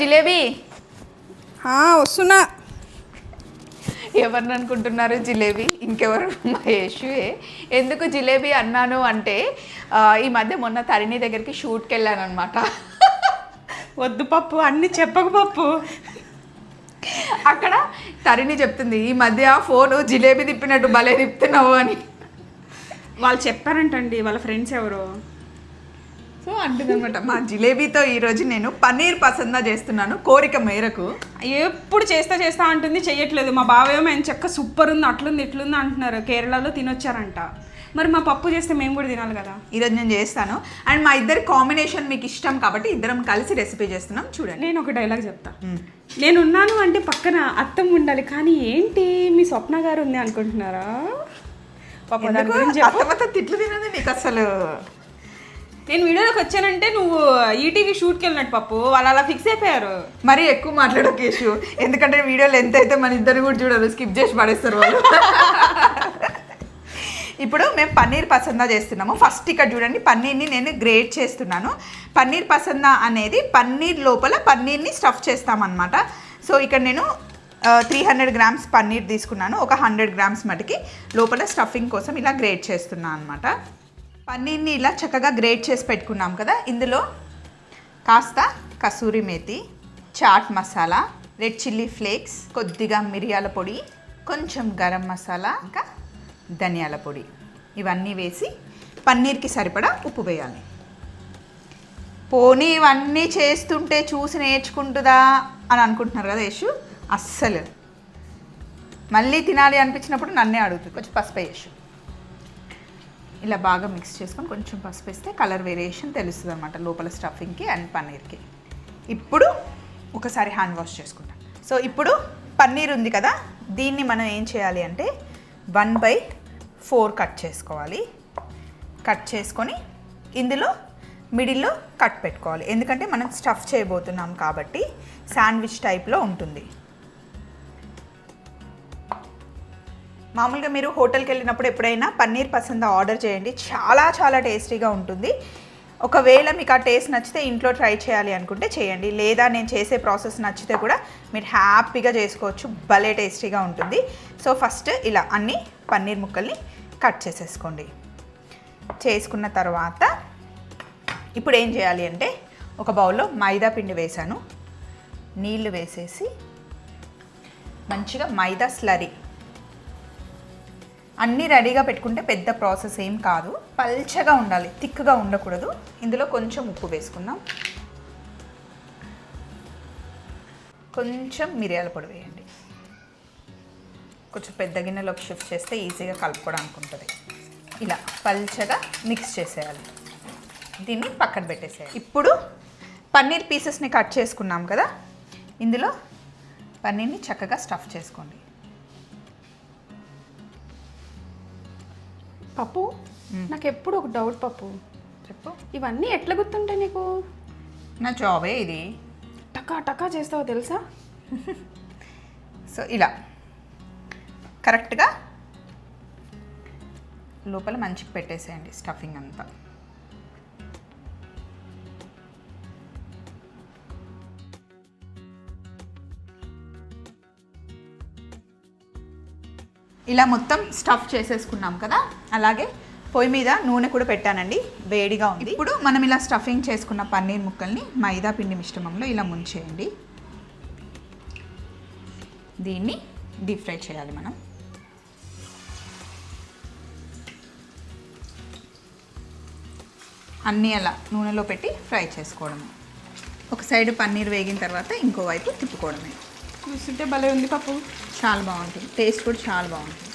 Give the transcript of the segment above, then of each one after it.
జిలేబీ? వస్తున్నా. ఎవరిని అనుకుంటున్నారు జిలేబీ? ఇంకెవరు? మా ఎందుకు జిలేబీ అన్నాను అంటే ఈ మధ్య మొన్న తరిణి దగ్గరికి షూట్కి వెళ్ళాను అనమాట వద్దు పప్పు అన్ని చెప్పకు పప్పు. అక్కడ తరిణి చెప్తుంది ఈ మధ్య ఫోన్ జిలేబీ తిప్పినట్టు భలే తిప్పుతున్నావు అని. వాళ్ళు చెప్పారంటండి వాళ్ళ ఫ్రెండ్స్ ఎవరు. సో అంటుందన్నమాట మా జిలేబీతో ఈరోజు నేను పన్నీర్ పసందా చేస్తున్నాను కోరిక మేరకు. ఎప్పుడు చేస్తా చేస్తా అంటుంది చెయ్యట్లేదు. మా బావేమో ఆయన చెక్క సూపర్ ఉంది అట్లుంది ఇట్లుంది అంటున్నారు. కేరళలో తినొచ్చారంట. మరి మా పప్పు చేస్తే మేము కూడా తినాలి కదా? ఈరోజు నేను చేస్తాను. అండ్ మా ఇద్దరి కాంబినేషన్ మీకు ఇష్టం కాబట్టి ఇద్దరం కలిసి రెసిపీ చేస్తున్నాం. చూడండి. నేను ఒక డైలాగ్ చెప్తా. నేను ఉన్నాను అంటే పక్కన అత్తం ఉండాలి కానీ ఏంటి? మీ స్వప్న గారు ఉంది అనుకుంటున్నారా? పాప దాని ఎందుకు? గురించి చెప్పు. అత్తమత్త తిట్లు తినదు నీకు అసలు. నేను వీడియోలోకి వచ్చానంటే నువ్వు ఈటీవీ షూట్కి వెళ్ళినట్టు పప్పు. వాళ్ళు అలా ఫిక్స్ అయిపోయారు. మరీ ఎక్కువ మాట్లాడక ఇష్యూ ఎందుకంటే వీడియోలు ఎంత అయితే మన ఇద్దరు కూడా చూడరు స్కిప్ చేసి పడేస్తారు వాళ్ళు. ఇప్పుడు మేము పన్నీర్ పసందా చేస్తున్నాము. ఫస్ట్ ఇక్కడ చూడండి పన్నీర్ని నేను గ్రేట్ చేస్తున్నాను. పన్నీర్ పసందా అనేది పన్నీర్ లోపల పన్నీర్ని స్టఫ్ చేస్తామన్నమాట. సో ఇక్కడ నేను త్రీ హండ్రెడ్ గ్రామ్స్ పన్నీర్ తీసుకున్నాను. ఒక హండ్రెడ్ గ్రామ్స్ మటుకి లోపల స్టఫింగ్ కోసం ఇలా గ్రేట్ చేస్తున్నాను అనమాట పన్నీర్ని ఇలా చక్కగా గ్రేట్ చేసి పెట్టుకున్నాం కదా. ఇందులో కాస్త kasuri methi chaat masala red chilli flakes కొద్దిగా మిరియాల పొడి కొంచెం గరం మసాలా ఇంకా ధనియాల పొడి. ఇవన్నీ వేసి పన్నీర్కి సరిపడా ఉప్పు వేయాలి. పోనీ ఇవన్నీ చేస్తుంటే చూసి నేర్చుకుంటుందా అని అనుకుంటున్నారు కదా యేషు? అస్సలు. మళ్ళీ తినాలి అనిపించినప్పుడు నన్నే అడుగుతుంది. కొంచెం పసుపు వేసు ఇలా బాగా మిక్స్ చేసుకొని కొంచెం పసుపు వేస్తే కలర్ వేరియేషన్ తెలుస్తుంది అనమాట లోపల స్టఫింగ్కి అండ్ పన్నీర్కి. ఇప్పుడు ఒకసారి హ్యాండ్ వాష్ చేసుకుంటాం. సో ఇప్పుడు పన్నీర్ ఉంది కదా దీన్ని మనం ఏం చేయాలి అంటే వన్ బై ఫోర్ కట్ చేసుకోవాలి. కట్ చేసుకొని ఇందులో మిడిల్లో కట్ పెట్టుకోవాలి. ఎందుకంటే మనం స్టఫ్ చేయబోతున్నాం కాబట్టి శాండ్విచ్ టైప్లో ఉంటుంది. మామూలుగా మీరు హోటల్కి వెళ్ళినప్పుడు ఎప్పుడైనా పన్నీర్ పసంద ఆర్డర్ చేయండి. చాలా చాలా టేస్టీగా ఉంటుంది. ఒకవేళ మీకు ఆ టేస్ట్ నచ్చితే ఇంట్లో ట్రై చేయాలి అనుకుంటే చేయండి. లేదా నేను చేసే ప్రాసెస్ నచ్చితే కూడా మీరు హ్యాపీగా చేసుకోవచ్చు. భలే టేస్టీగా ఉంటుంది. సో ఫస్ట్ ఇలా అన్ని పన్నీర్ ముక్కల్ని కట్ చేసేసుకోండి. చేసుకున్న తర్వాత ఇప్పుడు ఏం చేయాలి అంటే ఒక బౌల్లో మైదా పిండి వేసాను నీళ్ళు వేసేసి మంచిగా మైదా స్లరీ అన్నీ రెడీగా పెట్టుకుంటే పెద్ద ప్రాసెస్ ఏం కాదు. పల్చగా ఉండాలి థిక్గా ఉండకూడదు. ఇందులో కొంచెం ఉప్పు వేసుకుందాం. కొంచెం మిరియాల పొడి వేయండి. కొంచెం పెద్ద గిన్నెలోకి షిఫ్ట్ చేస్తే ఈజీగా కలుపుకోవడానికి ఉంటుంది. ఇలా పల్చగా మిక్స్ చేసేయాలి. దీన్ని పక్కన పెట్టేసేయాలి. ఇప్పుడు పన్నీర్ పీసెస్ని కట్ చేసుకున్నాం కదా. ఇందులో పన్నీర్ని చక్కగా స్టఫ్ చేసుకోండి. పప్పు? నాకు ఎప్పుడు ఒక డౌట్ పప్పు. చెప్పు. ఇవన్నీ ఎట్లా గుర్తుంటాయి నీకు? నా జాబే ఇది? టకా టకా చేస్తావో తెలుసా? సో ఇలా. కరెక్ట్గా లోపల మంచిగా పెట్టేసేయండి స్టఫింగ్ అంతా. ఇలా మొత్తం స్టఫ్ చేసేసుకున్నాం కదా? అలాగే పొయ్యి మీద నూనె కూడా పెట్టానండి. వేడిగా ఉంది. ఇప్పుడు మనం ఇలా స్టఫింగ్ చేసుకున్న పన్నీర్ ముక్కల్ని మైదా పిండి మిశ్రమంలో ఇలా ముంచేయండి. దీన్ని డీప్ ఫ్రై చేయాలి మనం. అన్నీ అలా నూనెలో పెట్టి ఫ్రై చేసుకోవడము. ఒక సైడ్ పన్నీర్ వేగిన తర్వాత ఇంకోవైపు తిప్పుకోవడమే. చూస్తుంటే భలే ఉంది పప్పు. చాలా బాగుంటుంది. టేస్ట్ కూడా చాలా బాగుంటుంది.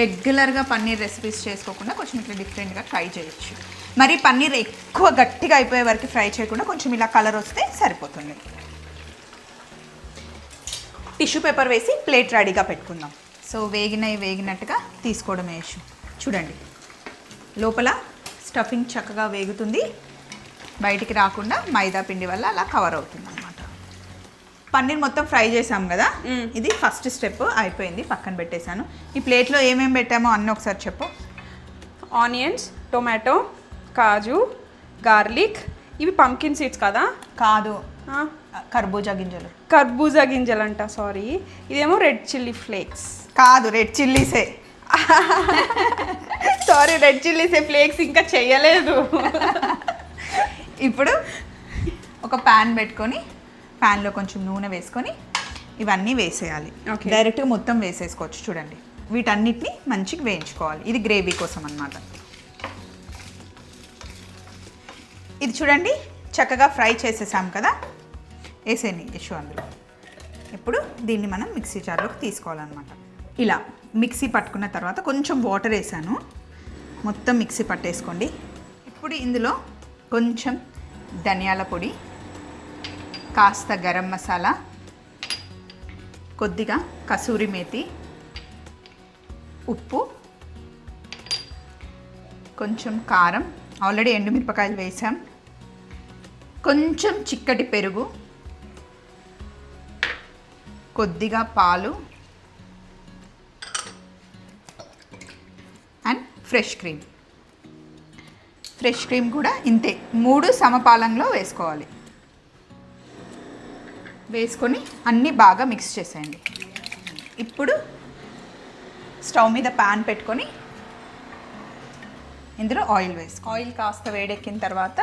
రెగ్యులర్గా పన్నీర్ రెసిపీస్ చేసుకోకుండా కొంచెం ఇట్లా డిఫరెంట్గా ట్రై చేయొచ్చు. మరి పన్నీర్ ఎక్కువ గట్టిగా అయిపోయే వరకు ఫ్రై చేయకుండా కొంచెం ఇలా కలర్ వస్తే సరిపోతుంది. టిష్యూ పేపర్ వేసి ప్లేట్ రెడీగా పెట్టుకుందాం. సో వేగినవి వేగినట్టుగా తీసుకోవడం వేసు చూడండి. లోపల స్టఫింగ్ చక్కగా వేగుతుంది. బయటికి రాకుండా మైదా పిండి వల్ల అలా కవర్ అవుతుంది పన్నీర్ మొత్తం ఫ్రై చేసాం కదా. ఇది ఫస్ట్ స్టెప్ అయిపోయింది పక్కన పెట్టేశాను. ఈ ప్లేట్లో ఏమేమి పెట్టామో అన్నీ ఒకసారి చెప్పు. ఆనియన్స్ టొమాటో కాజు గార్లిక్. ఇవి పంకిన్ సీడ్స్ కదా? కాదు. కర్బూజా గింజలు. కర్బూజా గింజలంట సారీ. ఇదేమో రెడ్ చిల్లీ ఫ్లేక్స్. కాదు రెడ్ చిల్లీసే. సారీ రెడ్ చిల్లీసే ఫ్లేక్స్ ఇంకా చేయలేదు ఇప్పుడు ఒక ప్యాన్ పెట్టుకొని ప్యాన్లో కొంచెం నూనె వేసుకొని ఇవన్నీ వేసేయాలి. డైరెక్ట్గా మొత్తం వేసేసుకోవచ్చు చూడండి. వీటన్నిటిని మంచిగా వేయించుకోవాలి. ఇది గ్రేవీ కోసం అన్నమాట. ఇది చూడండి చక్కగా ఫ్రై చేసేసాం కదా? వేసేయండి యశు అందులో. ఇప్పుడు దీన్ని మనం మిక్సీ జార్లోకి తీసుకోవాలన్నమాట. ఇలా మిక్సీ పట్టుకున్న తర్వాత కొంచెం వాటర్ వేసాను. మొత్తం మిక్సీ పట్టేసుకోండి. ఇప్పుడు ఇందులో కొంచెం ధనియాల పొడి కాస్త గరం మసాలా కొద్దిగా కసూరి మేతి ఉప్పు కొంచెం కారం ఆల్రెడీ ఎండుమిరపకాయలు వేసాం. కొంచెం చిక్కటి పెరుగు కొద్దిగా పాలు and fresh cream. Fresh cream కూడా ఇంతే. మూడు సమపాలంలో వేసుకోవాలి. వేసుకొని అన్నీ బాగా మిక్స్ చేసేయండి. ఇప్పుడు స్టవ్ మీద ప్యాన్ పెట్టుకొని ఇందులో ఆయిల్ వేసుకో ఆయిల్ కాస్త వేడెక్కిన తర్వాత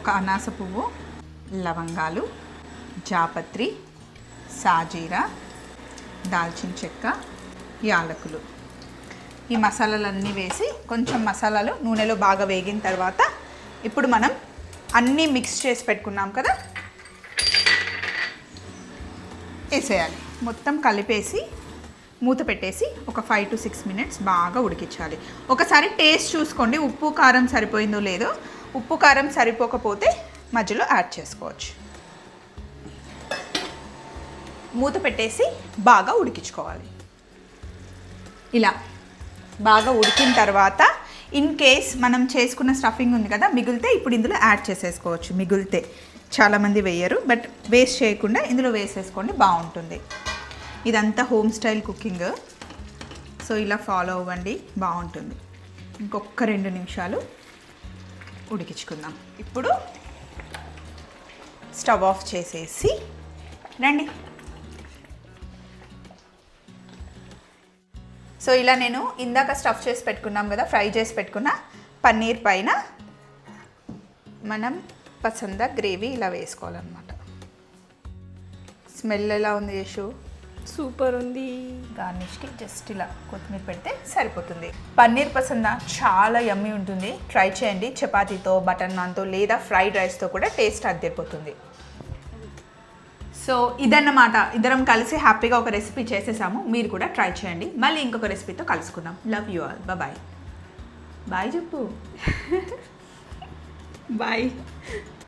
ఒక అనాస పువ్వు లవంగాలు జాపత్రి సాజీరా దాల్చిన చెక్క యాలకులు. ఈ మసాలాలన్నీ వేసి కొంచెం మసాలాలు నూనెలో బాగా వేగిన తర్వాత ఇప్పుడు మనం అన్నీ మిక్స్ చేసి పెట్టుకున్నాం కదా? వేసేయాలి. మొత్తం కలిపేసి మూత పెట్టేసి ఒక ఫైవ్ టు సిక్స్ మినిట్స్ బాగా ఉడికించాలి. ఒకసారి టేస్ట్ చూసుకోండి ఉప్పు కారం సరిపోయిందో లేదో. ఉప్పు కారం సరిపోకపోతే మధ్యలో యాడ్ చేసుకోవచ్చు. మూత పెట్టేసి బాగా ఉడికించుకోవాలి. ఇలా బాగా ఉడికిన తర్వాత ఇన్ కేస్ మనం చేసుకున్న స్టఫింగ్ ఉంది కదా మిగిలితే ఇప్పుడు ఇందులో యాడ్ చేసేసుకోవచ్చు. మిగిలితే చాలామంది వేయరు బట్ వేస్ట్ చేయకుండా ఇందులో వేసేసుకోండి బాగుంటుంది. ఇదంతా హోమ్ స్టైల్ కుకింగ్. సో ఇలా ఫాలో అవ్వండి బాగుంటుంది. ఇంకొక రెండు నిమిషాలు ఉడికించుకుందాం. ఇప్పుడు స్టవ్ ఆఫ్ చేసేసి రండి. సో ఇలా నేను ఇందాక స్టఫ్ చేసి పెట్టుకున్నాం కదా ఫ్రై చేసి పెట్టుకున్న పన్నీర్ పైన మనం పసంద గ్రేవీ ఇలా వేసుకోవాలన్నమాట. స్మెల్ ఎలా ఉంది యశు సూపర్ ఉంది. గార్నిష్కి జస్ట్ ఇలా కొత్తిమీర పెడితే సరిపోతుంది. పన్నీర్ పసంద చాలా యమ్మీ ఉంటుంది. ట్రై చేయండి. చపాతీతో బటర్ నాన్తో లేదా ఫ్రైడ్ రైస్తో కూడా టేస్ట్ అద్దెపోతుంది సో ఇదన్నమాట. ఇద్దరం కలిసి హ్యాపీగా ఒక రెసిపీ చేసేసాము. మీరు కూడా ట్రై చేయండి. మళ్ళీ ఇంకొక రెసిపీతో కలుసుకుందాం. Love you all bye bye చెప్పు బాయ్